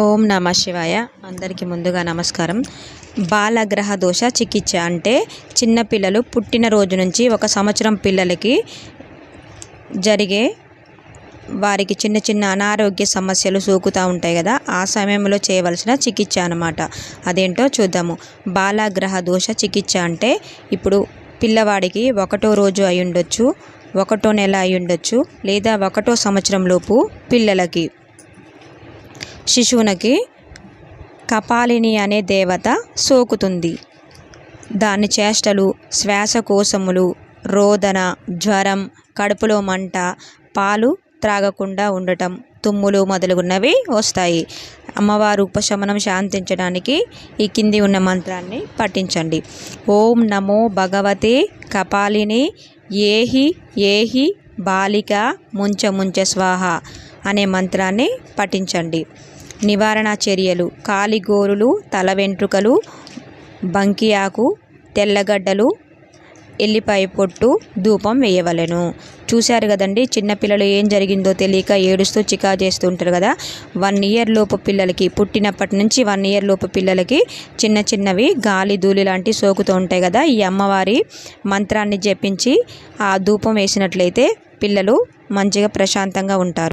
ఓం నమ శివాయ. అందరికీ ముందుగా నమస్కారం. బాలగ్రహ దోష చికిత్స అంటే చిన్నపిల్లలు పుట్టిన రోజు నుంచి ఒక సంవత్సరం పిల్లలకి జరిగే వారికి చిన్న చిన్న అనారోగ్య సమస్యలు సోకుతూ ఉంటాయి కదా ఆ సమయంలో చేయవలసిన చికిత్స అనమాట అదేంటో చూద్దాము. బాలగ్రహ దోష చికిత్స అంటే ఇప్పుడు పిల్లవాడికి ఒకటో రోజు అయి ఉండొచ్చు ఒకటో నెల అయి ఉండొచ్చు లేదా ఒకటో సంవత్సరంలోపు పిల్లలకి. శిశువునకి కపాలిని అనే దేవత సోకుతుంది. దాని చేష్టలు శ్వాసకోశములు రోదన జ్వరం కడుపులో మంట పాలు త్రాగకుండా ఉండటం తుమ్ములు మొదలగున్నవి వస్తాయి. అమ్మవారు ఉపశమనం శాంతించడానికి ఈ కింది ఉన్న మంత్రాన్ని పఠించండి. ఓం నమో భగవతే కపాలిని ఏహి ఏహి బాలిక ముంచ ముంచ స్వాహ అనే మంత్రాన్ని పఠించండి. నివారణ చర్యలు. కాలిగోరులు తల వెంట్రుకలు బంకియాకు తెల్లగడ్డలు ఎల్లిపాయ పొట్టు ధూపం వేయవలెను. చూశారు కదండి చిన్నపిల్లలు ఏం జరిగిందో తెలియక ఏడుస్తూ చికా చేస్తూ ఉంటారు కదా. వన్ ఇయర్ లోపు పిల్లలకి పుట్టినప్పటి నుంచి వన్ ఇయర్ లోపు పిల్లలకి చిన్న చిన్నవి గాలి ధూళి లాంటి సోకుతూ ఉంటాయి కదా. ఈ అమ్మవారి మంత్రాన్ని జపించి ఆ ధూపం వేసినట్లయితే పిల్లలు మంచిగా ప్రశాంతంగా ఉంటారు.